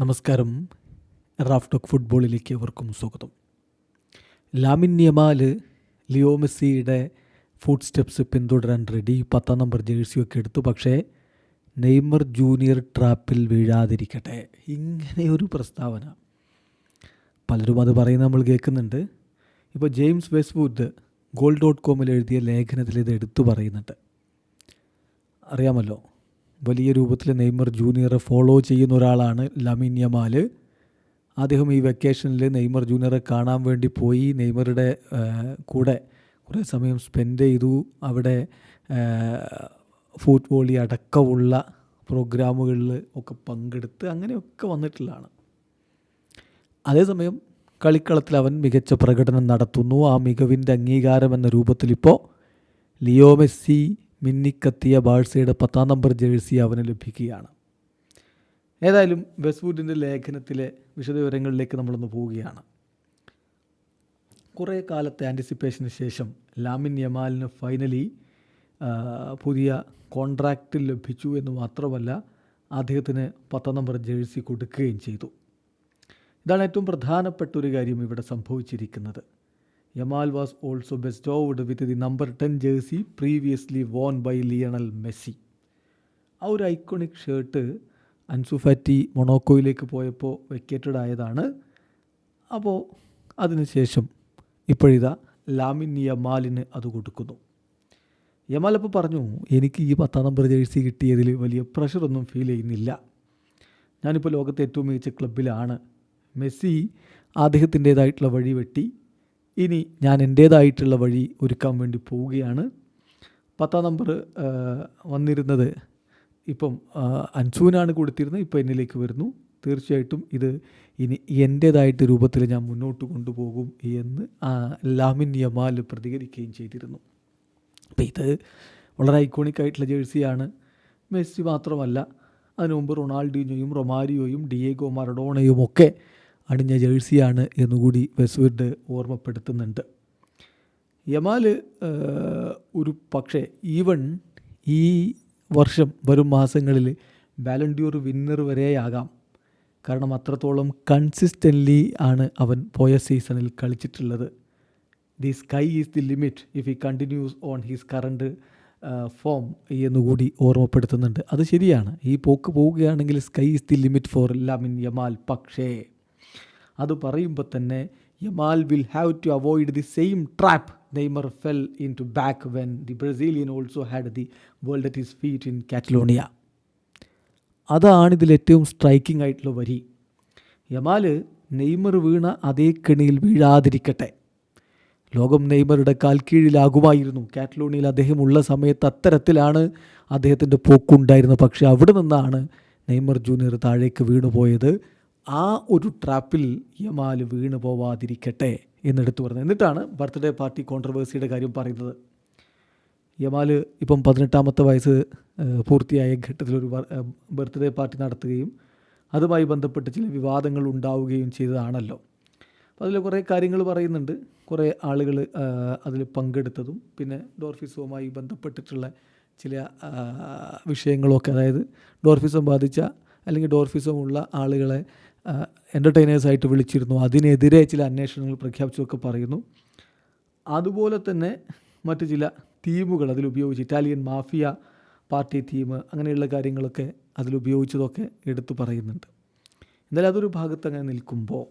നമസ്കാരം. Raf talk ഫുട്ബോളിലേക്ക് അവർക്കും സ്വാഗതം. ലാമിൻ യമാൽ ലിയോ മെസ്സിയുടെ ഫുഡ് സ്റ്റെപ്സ് പിന്തുടരാൻ റെഡി. പത്താം നമ്പർ ജേഴ്സിയൊക്കെ എടുത്തു. പക്ഷേ നെയ്മർ ജൂനിയർ ട്രാപ്പിൽ വീഴാതിരിക്കട്ടെ. ഇങ്ങനെയൊരു പ്രസ്താവന. പലരും അത് പറയുന്നത് നമ്മൾ കേൾക്കുന്നുണ്ട്. ഇപ്പോൾ ജെയിംസ് വെസ്വുഡ് ഗോൾ ഡോട്ട് കോമിൽ എഴുതിയ ലേഖനത്തിൽ ഇത് എടുത്തു പറയുന്നുണ്ട്. അറിയാമല്ലോ? വലിയ രൂപത്തിൽ നെയ്മർ ജൂനിയറെ ഫോളോ ചെയ്യുന്ന ഒരാളാണ് ലമിൻ യമാൽ. അദ്ദേഹം ഈ വെക്കേഷനിൽ നെയ്മർ ജൂനിയറെ കാണാൻ വേണ്ടി പോയി. നെയ്മറുടെ കൂടെ കുറേ സമയം സ്പെൻഡ് ചെയ്തു. അവിടെ ഫുട്ബോളി അടക്കമുള്ള പ്രോഗ്രാമുകളിൽ ഒക്കെ പങ്കെടുത്ത് അങ്ങനെയൊക്കെ വന്നിട്ടുള്ളതാണ്. അതേസമയം കളിക്കളത്തിൽ അവൻ മികച്ച പ്രകടനം നടത്തുന്നു. ആ മികവിന്റെ അംഗീകാരം എന്ന രൂപത്തിൽ ഇപ്പോൾ ലിയോ മെസ്സി മിന്നിക്കത്തിയ ബാഴ്സയുടെ പത്താം നമ്പർ ജേഴ്സി അവന് ലഭിക്കുകയാണ്. ഏതായാലും വെസ്വുഡിന്റെ ലേഖനത്തിലെ വിശദവിവരങ്ങളിലേക്ക് നമ്മളൊന്ന് പോവുകയാണ്. കുറേ കാലത്തെ ആന്റിസിപ്പേഷന് ശേഷം ലാമിൻ യമാലിന് ഫൈനലി പുതിയ കോൺട്രാക്റ്റ് ലഭിച്ചു എന്ന് മാത്രമല്ല അദ്ദേഹത്തിന് പത്താം നമ്പർ ജേഴ്സി കൊടുക്കുകയും ചെയ്തു. ഇതാണ് ഏറ്റവും പ്രധാനപ്പെട്ട ഒരു കാര്യം ഇവിടെ സംഭവിച്ചിരിക്കുന്നത്. Yamal was also bestowed with the number ten jersey previously worn by Lionel Messi ആ ഒരു ഐക്കോണിക് ഷർട്ട് അൻസുഫാറ്റി മൊണോക്കോയിലേക്ക് പോയപ്പോൾ വെക്കേറ്റഡ് ആയതാണ്. അപ്പോൾ അതിനുശേഷം ഇപ്പോഴിതാ ലാമിൻ യമാലിന് അത് കൊടുക്കുന്നു. യമാൽ അപ്പോൾ പറഞ്ഞു എനിക്ക് ഈ പത്താം നമ്പർ ജേഴ്സി കിട്ടിയതിൽ വലിയ പ്രഷറൊന്നും ഫീൽ ചെയ്യുന്നില്ല. ഞാനിപ്പോൾ ലോകത്തെ ഏറ്റവും മികച്ച ക്ലബിലാണ് മെസ്സി അദ്ദേഹത്തിന്റേതായിട്ടുള്ള വഴി വെട്ടി ഇനി ഞാൻ എന്റേതായിട്ടുള്ള വഴി ഒരുക്കാൻ വേണ്ടി പോവുകയാണ്. പത്താം നമ്പർ വന്നിരുന്നത് ഇപ്പം അൻസുവിനാണ് കൊടുത്തിരുന്നത്. ഇപ്പോൾ എന്നിലേക്ക് വരുന്നു. തീർച്ചയായിട്ടും ഇത് ഇനി എന്റേതായിട്ട് രൂപത്തിൽ ഞാൻ മുന്നോട്ട് കൊണ്ടുപോകും എന്ന് ലാമിൻ യമാൽ പ്രതികരിക്കുകയും ചെയ്തിരുന്നു. അപ്പോൾ ഇത് വളരെ ഐക്കോണിക് ആയിട്ടുള്ള ജേഴ്സിയാണ്. മെസ്സി മാത്രമല്ല അതിനു മുമ്പ് റൊണാൾഡീനോയും റൊമാരിയോയും ഡിയേഗോ മറഡോണയും ഒക്കെ അണിഞ്ഞ ജേഴ്സിയാണ് എന്നുകൂടി വെസ്വുഡ് ഓർമ്മപ്പെടുത്തുന്നുണ്ട്. യമാൽ ഒരു പക്ഷേ ഈവൺ ഈ വർഷം വരും മാസങ്ങളിൽ ബാലൻഡ്യൂർ വിന്നർ വരെയാകാം. കാരണം അത്രത്തോളം കൺസിസ്റ്റന്റ്ലി ആണ് അവൻ പോയ സീസണിൽ കളിച്ചിട്ടുള്ളത്. The sky is the limit if he continues on his current form എന്നുകൂടി ഓർമ്മപ്പെടുത്തുന്നുണ്ട്. അത് ശരിയാണ്. ഈ പോക്ക് പോവുകയാണെങ്കിൽ sky is the limit for Lamine Yamal പക്ഷേ അത് പറയുമ്പോൾ തന്നെ Yamal will have to avoid the same trap Neymar fell into back when the Brazilian also had the world at his feet in Catalonia അതാണ് ഇതിൽ ഏറ്റവും striking ആയിട്ടുള്ള വരി. Yamal Neymar വീണ അതേ കെണിയിൽ വീഴാതിരിക്കട്ടെ. ലോകം നെയ്മറുടെ കാൽ കാൽക്കീഴിലാകുമായിരുന്നു കാറ്റലോണിയയിൽ അദ്ദേഹം ഉള്ള സമയത്ത് അത്തരത്തിലാണ് അദ്ദേഹത്തിന്റെ പോക്കുണ്ടായിരുന്നത്. പക്ഷേ അവിടെ നിന്നാണ് നെയ്മർ ജൂനിയർ താഴേക്ക് വീണുപോയത്. ആ ഒരു ട്രാപ്പിൽ യമാൽ വീണു പോവാതിരിക്കട്ടെ എന്നെടുത്തു പറഞ്ഞു. എന്നിട്ടാണ് ബർത്ത്ഡേ പാർട്ടി കോൺട്രവേഴ്സിയുടെ കാര്യം പറയുന്നത്. യമാൽ ഇപ്പം പതിനെട്ടാമത്തെ വയസ്സ് പൂർത്തിയായ ഘട്ടത്തിലൊരു ബർത്ത്ഡേ പാർട്ടി നടത്തുകയും അതുമായി ബന്ധപ്പെട്ട് ചില വിവാദങ്ങൾ ഉണ്ടാവുകയും ചെയ്തതാണല്ലോ. അപ്പോൾ അതിൽ കുറേ കാര്യങ്ങൾ പറയുന്നുണ്ട്. കുറേ ആളുകൾ അതിൽ പങ്കെടുത്തതും പിന്നെ ഡോർഫിസവുമായി ബന്ധപ്പെട്ടിട്ടുള്ള ചില വിഷയങ്ങളൊക്കെ. അതായത് ഡോർഫിസം ബാധിച്ച അല്ലെങ്കിൽ ഡോർഫിസമുള്ള ആളുകളെ എന്റർടൈനേഴ്സായിട്ട് വിളിച്ചിരുന്നു. അതിനെതിരെ ചില അന്വേഷണങ്ങൾ പ്രഖ്യാപിച്ചതൊക്കെ പറയുന്നു. അതുപോലെ തന്നെ മറ്റ് ചില തീമുകൾ അതിലുപയോഗിച്ച് ഇറ്റാലിയൻ മാഫിയ പാർട്ടി തീം അങ്ങനെയുള്ള കാര്യങ്ങളൊക്കെ അതിലുപയോഗിച്ചതൊക്കെ എടുത്തു പറയുന്നുണ്ട്. എന്നാലും അതൊരു ഭാഗത്ത് അങ്ങനെ നിൽക്കുമ്പോൾ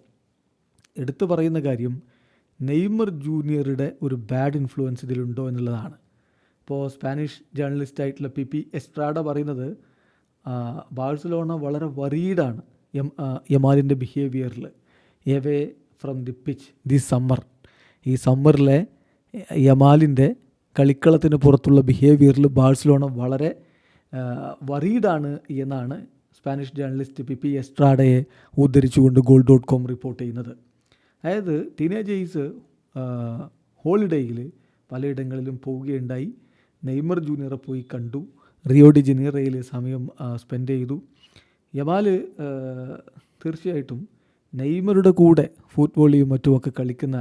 എടുത്തു പറയുന്ന കാര്യം നെയ്മർ ജൂനിയറുടെ ഒരു ബാഡ് ഇൻഫ്ലുവൻസ് ഇതിലുണ്ടോ എന്നുള്ളതാണ്. ഇപ്പോൾ സ്പാനിഷ് ജേർണലിസ്റ്റായിട്ടുള്ള പി പി എസ്ട്രാഡ പറയുന്നത് ബാഴ്സലോണ വളരെ വറീഡാണ് യമാലിന്റെ ബിഹേവിയറിൽ away from the pitch the summer ഈ സമ്മറിലെ യമാലിന്റെ കളിക്കളത്തിന് പുറത്തുള്ള ബിഹേവിയറിൽ ബാഴ്സലോണ വളരെ വറീഡാണ് എന്നാണ് സ്പാനിഷ് ജേർണലിസ്റ്റ് പി പി എസ്ട്രാഡയെ ഉദ്ധരിച്ചുകൊണ്ട് ഗോൾ ഡോട്ട് കോം റിപ്പോർട്ട് ചെയ്യുന്നത്. അതായത് ടീനേജേഴ്സ് ഹോളിഡേയിൽ പലയിടങ്ങളിലും പോവുകയുണ്ടായി. നെയ്മർ ജൂനിയറെ പോയി കണ്ടു. റിയോ ഡി ജനീറയിൽ സമയം സ്പെൻഡ് ചെയ്തു. യമാൽ തീർച്ചയായിട്ടും നെയ്മറുടെ കൂടെ ഫുട്ബോളിയും മറ്റുമൊക്കെ കളിക്കുന്ന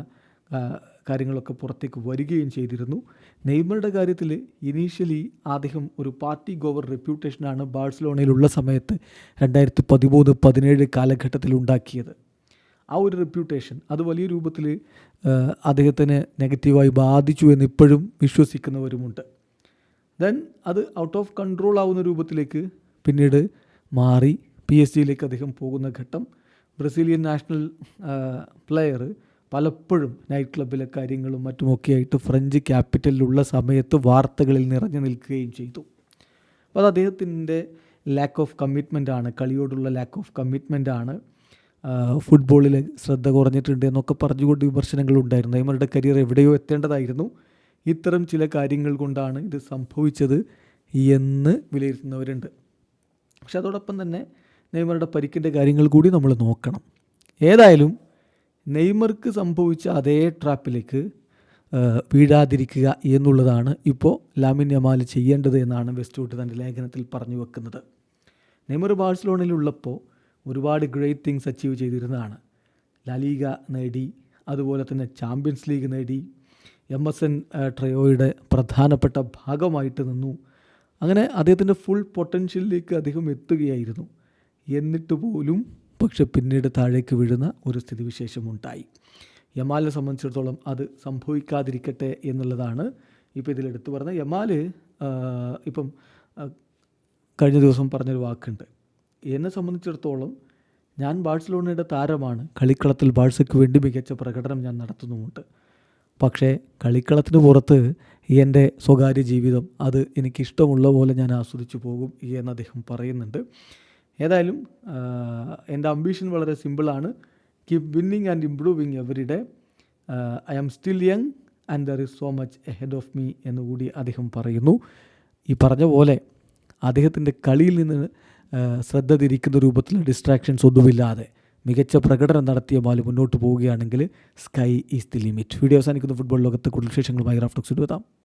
കാര്യങ്ങളൊക്കെ പുറത്തേക്ക് വരികയും ചെയ്തിരുന്നു. നെയ്മറുടെ കാര്യത്തിൽ ഇനീഷ്യലി അദ്ദേഹം ഒരു പാർട്ടി ഗോവർ റെപ്യൂട്ടേഷനാണ് ബാഴ്സലോണയിലുള്ള സമയത്ത് രണ്ടായിരത്തി പതിമൂന്ന് പതിനേഴ് കാലഘട്ടത്തിൽ ഉണ്ടാക്കിയത്. ആ ഒരു റെപ്യൂട്ടേഷൻ അത് വലിയ രൂപത്തിൽ അദ്ദേഹത്തിന് നെഗറ്റീവായി ബാധിച്ചു എന്ന് ഇപ്പോഴും വിശ്വസിക്കുന്നവരുമുണ്ട്. ദെൻ അത് ഔട്ട് ഓഫ് കൺട്രോൾ ആവുന്ന രൂപത്തിലേക്ക് പിന്നീട് മാറി പി എസ് ജിയിലേക്ക് അദ്ദേഹം പോകുന്ന ഘട്ടം ബ്രസീലിയൻ നാഷണൽ പ്ലെയർ പലപ്പോഴും നൈറ്റ് ക്ലബിലെ കാര്യങ്ങളും മറ്റുമൊക്കെ ആയിട്ട് ഫ്രഞ്ച് ക്യാപിറ്റലിലുള്ള സമയത്ത് വാർത്തകളിൽ നിറഞ്ഞു നിൽക്കുകയും ചെയ്തു. അപ്പോൾ അത് അദ്ദേഹത്തിന്റെ ലാക്ക് ഓഫ് കമ്മിറ്റ്മെന്റ് ആണ് കളിയോടുള്ള ലാക്ക് ഓഫ് കമ്മിറ്റ്മെന്റ് ആണ്. ഫുട്ബോളിൽ ശ്രദ്ധ കുറഞ്ഞിട്ടുണ്ട് എന്നൊക്കെ പറഞ്ഞുകൊണ്ട് വിമർശനങ്ങൾ ഉണ്ടായിരുന്നു. നെയ്മറുടെ കരിയർ എവിടെയോ എത്തേണ്ടതായിരുന്നു. ഇത്തരം ചില കാര്യങ്ങൾ കൊണ്ടാണ് ഇത് സംഭവിച്ചത് എന്ന് വിലയിരുത്തുന്നവരുണ്ട്. പക്ഷെ അതോടൊപ്പം തന്നെ നെയ്മറുടെ പരിക്കിന്റെ കാര്യങ്ങൾ കൂടി നമ്മൾ നോക്കണം. ഏതായാലും നെയ്മർക്ക് സംഭവിച്ച അതേ ട്രാപ്പിലേക്ക് വീഴാതിരിക്കുക എന്നുള്ളതാണ് ഇപ്പോൾ ലാമിൻ യമാൽ ചെയ്യേണ്ടത് എന്നാണ് വെസ്റ്റ്വുഡ് തന്റെ ലേഖനത്തിൽ പറഞ്ഞു വെക്കുന്നത്. നെയ്മർ ബാഴ്സലോണയിലുള്ളപ്പോൾ ഒരുപാട് ഗ്രേറ്റ് തിങ്സ് അച്ചീവ് ചെയ്തിരുന്നതാണ്. ലാലീഗ നേടി അതുപോലെ തന്നെ ചാമ്പ്യൻസ് ലീഗ് നേടി എം എസ് എൻ ട്രയോയുടെ പ്രധാനപ്പെട്ട ഭാഗമായിട്ട് നിന്നു. അങ്ങനെ അദ്ദേഹത്തിന്റെ ഫുൾ പൊട്ടൻഷ്യലിലേക്ക് അദ്ദേഹം എത്തുകയായിരുന്നു. എന്നിട്ട് പോലും പക്ഷെ പിന്നീട് താഴേക്ക് വീഴുന്ന ഒരു സ്ഥിതിവിശേഷം ഉണ്ടായി യമാലിനെ സംബന്ധിച്ചിടത്തോളം അത് സംഭവിക്കാതിരിക്കട്ടെ എന്നുള്ളതാണ് ഇപ്പോൾ ഇതിലെടുത്തു പറഞ്ഞത് പറഞ്ഞ യമാൽ ഇപ്പം കഴിഞ്ഞ ദിവസം പറഞ്ഞൊരു വാക്കുണ്ട്. എന്നെ സംബന്ധിച്ചിടത്തോളം ഞാൻ ബാഴ്സലോണയുടെ താരമാണ്. കളിക്കളത്തിൽ ബാഴ്സയ്ക്ക് വേണ്ടി മികച്ച പ്രകടനം ഞാൻ നടത്തുന്നുമുണ്ട്. പക്ഷേ കളിക്കളത്തിന് പുറത്ത് എന്റെ സ്വകാര്യ ജീവിതം അത് എനിക്കിഷ്ടമുള്ള പോലെ ഞാൻ ആസ്വദിച്ചു പോകും എന്ന് അദ്ദേഹം പറയുന്നുണ്ട്. ഏതായാലും എന്റെ അംബീഷൻ വളരെ സിമ്പിളാണ് keep winning and improving every day I am still young and there is so much ahead of me എന്ന് കൂടി അദ്ദേഹം പറയുന്നു. ഈ പറഞ്ഞ പോലെ അദ്ദേഹത്തിന്റെ കളിയിൽ നിന്ന് ശ്രദ്ധ തിരിക്കുന്ന രൂപത്തിലുള്ള ഡിസ്ട്രാക്ഷൻസ് ഒന്നുമില്ലാതെ മികച്ച പ്രകടനം നടത്തിയ മാൽ മുന്നോട്ട് പോവുകയാണെങ്കിൽ sky is the limit video അവസാനിക്കുന്ന. ഫുട്ബോൾ ലോകത്ത് കൂടുതൽ വിശേഷങ്ങളുമായി റാഫ്റ്റോക്സ് എത്താം.